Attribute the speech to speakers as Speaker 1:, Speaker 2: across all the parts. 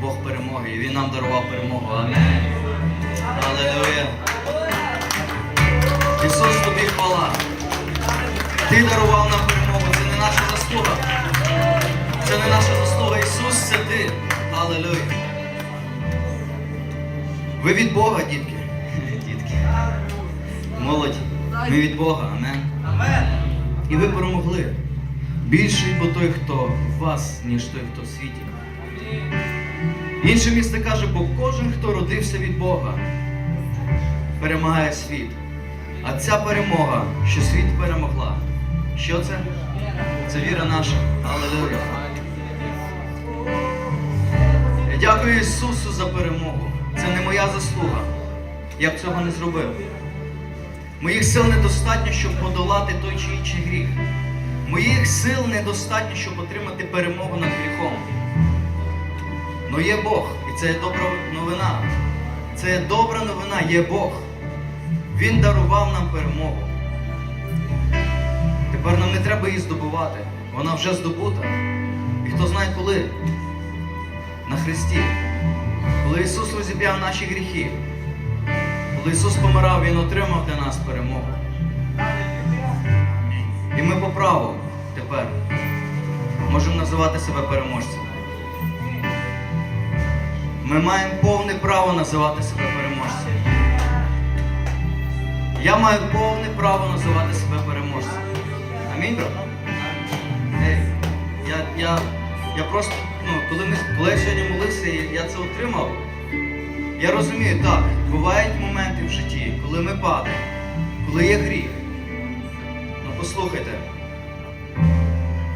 Speaker 1: Бог перемоги, і Він нам дарував перемогу. Амінь. Аллилуйя. Ісус, тобі хвала. Ти дарував нам перемогу. Це не наша заслуга. Це не наша заслуга. Ісус, це ти. Аллилуйя. Ви від Бога, дітки. Дітки. Молодь. Ми від Бога. Амен. І ви перемогли. Більший бо той, хто в вас, ніж той, хто в світі. Інше місце каже, бо кожен, хто родився від Бога, перемагає світ. А ця перемога, що світ перемогла. Що це? Це віра наша. Аллилуйя. Я дякую Ісусу за перемогу. Це не моя заслуга. Я б цього не зробив. Моїх сил недостатньо, щоб подолати той чи інший гріх. Моїх сил недостатньо, щоб отримати перемогу над гріхом. Но є Бог, і це є добра новина. Це є добра новина, є Бог. Він дарував нам перемогу. Тепер нам не треба її здобувати. Вона вже здобута. І хто знає коли? На Христі. Коли Ісус розіп'яв наші гріхи. Коли Ісус помирав, Він отримав для нас перемогу. І ми по праву тепер можемо називати себе переможцями. Ми маємо повне право називати себе переможцями. Я маю повне право називати себе переможцем. Амінь, я, я, я просто, ну, коли, ми, коли я сьогодні молився, і я це отримав, я розумію, так, бувають моменти в житті, коли ми падаємо, коли є гріх. Ну послухайте,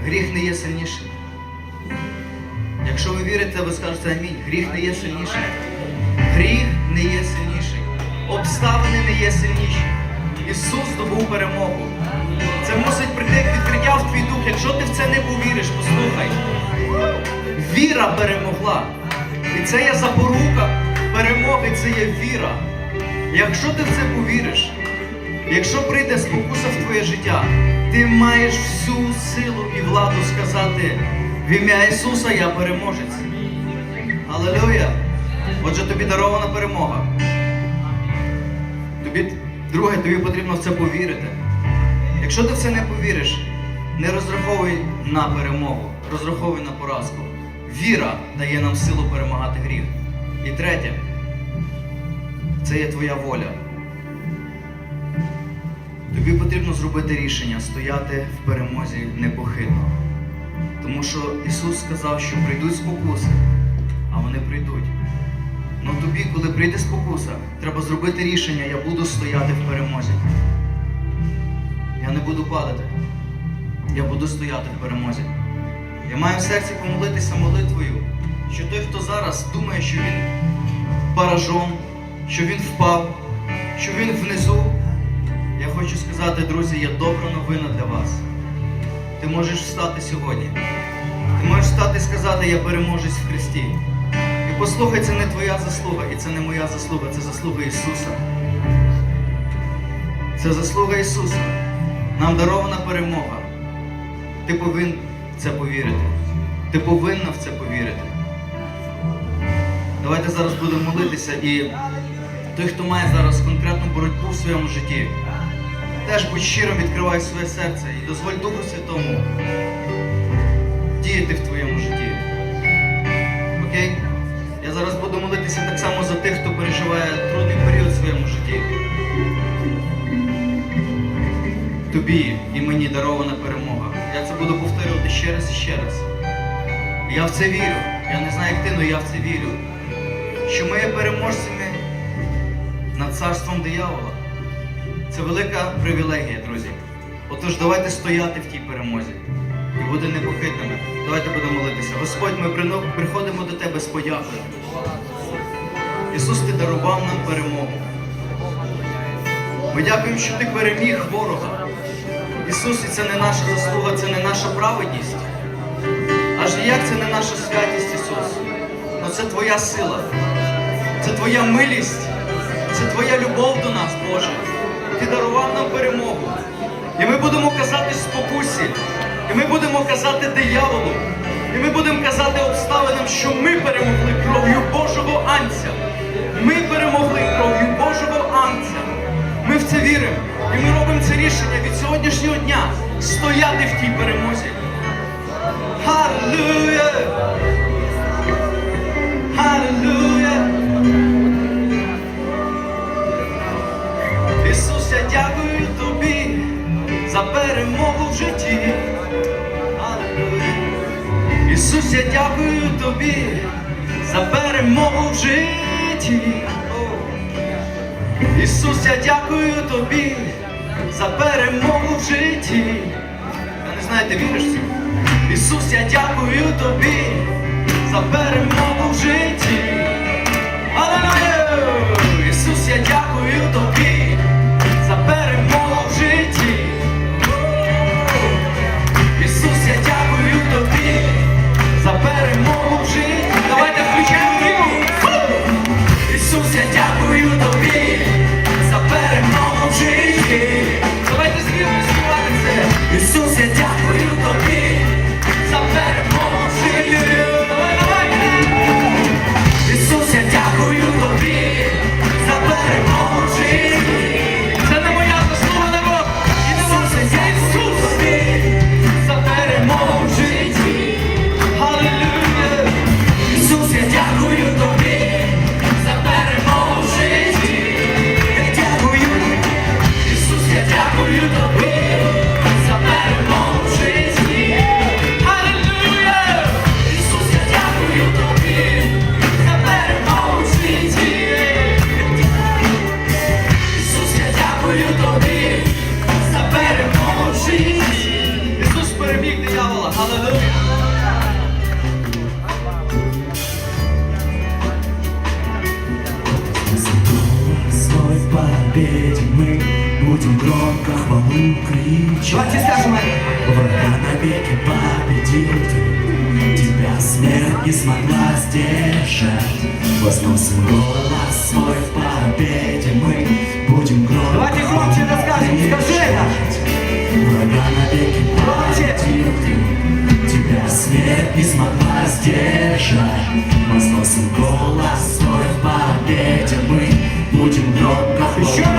Speaker 1: гріх не є сильніший. Якщо ви вірите, ви скажете амінь. Гріх не є сильніший. Гріх не є сильніший. Обставини не є сильніші. Ісус здобув перемогу. Це мусить прийти відкриття в твій дух. Якщо ти в це не повіриш, послухай. Віра перемогла. І це є запорука перемоги, це є віра. Якщо ти в це повіриш, якщо прийде спокуса в твоє життя, ти маєш всю силу і владу сказати в ім'я Ісуса я переможець. Аллилуйя! Отже, тобі дарована перемога. Тобі, друге, тобі потрібно в це повірити. Якщо ти в це не повіриш, не розраховуй на перемогу, розраховуй на поразку. Віра дає нам силу перемагати гріх. І третє, це є твоя воля. Тобі потрібно зробити рішення стояти в перемозі непохитно. Тому що Ісус сказав, що прийдуть спокуси, а вони прийдуть. Ну тобі, коли прийде спокуса, треба зробити рішення, я буду стояти в перемозі. Я не буду падати. Я буду стояти в перемозі. Я маю в серці помолитися молитвою, що той, хто зараз думає, що він поражен, що він впав, що він внизу. Я хочу сказати, друзі, є добра новина для вас. Ти можеш встати сьогодні. Ти можеш встати і сказати, я переможець в Христі. І послухай, це не твоя заслуга, і це не моя заслуга, це заслуга Ісуса. Це заслуга Ісуса. Нам дарована перемога. Ти повинен в це повірити. Ти повинна в це повірити. Давайте зараз будемо молитися і той, хто має зараз конкретну боротьбу в своєму житті, теж будь щирим, відкривай своє серце і дозволь Духу Святому діяти в твоєму житті. Окей? Я зараз буду молитися так само за тих, хто переживає трудний період в своєму житті. Тобі і мені дарована перемога. Я це буду повторювати ще раз і ще раз. Я в це вірю. Я не знаю, як ти, але я в це вірю. Що ми є переможцями над царством диявола. Це велика привілегія, друзі. Отож, давайте стояти в тій перемозі і бути непохитними. Давайте будемо молитися. Господь, ми приходимо до Тебе з подякою. Ісус, Ти дарував нам перемогу. Ми дякуємо, що Ти переміг ворога. Ісус, і це не наша заслуга, це не наша праведність. Аж ніяк це не наша святість, Ісус. Но це Твоя сила, це Твоя милість, це Твоя любов до нас, Боже. Ти дарував нам перемогу. І ми будемо казати спокусі, і ми будемо казати дияволу, І ми будемо казати обставинам, що ми перемогли кров'ю Божого Анця. Ми перемогли кров'ю Божого Анця. Ми в це віримо. І ми робимо це рішення від сьогоднішнього дня стояти в тій перемозі. Халилуя! Перемогу в житті. Ісус, я дякую тобі за перемогу в житті. Ісус, я дякую тобі за перемогу в житті. Я не знаю, ти віриш в? Ісус, я дякую тобі за перемогу в житті. Алілуя! Ісус, я дякую тобі
Speaker 2: Свой победе мы будем громко хвалу кричать. Врага навеки победил ты, тебя смерть не смогла сдержать. Возносим голос свой в победе мы будем громко
Speaker 1: Давайте громче это скажем, скажи это.
Speaker 2: Врага навеки победил ты, не смогла сдержать. Возносим голос свой в победе мы будем громко
Speaker 1: Еще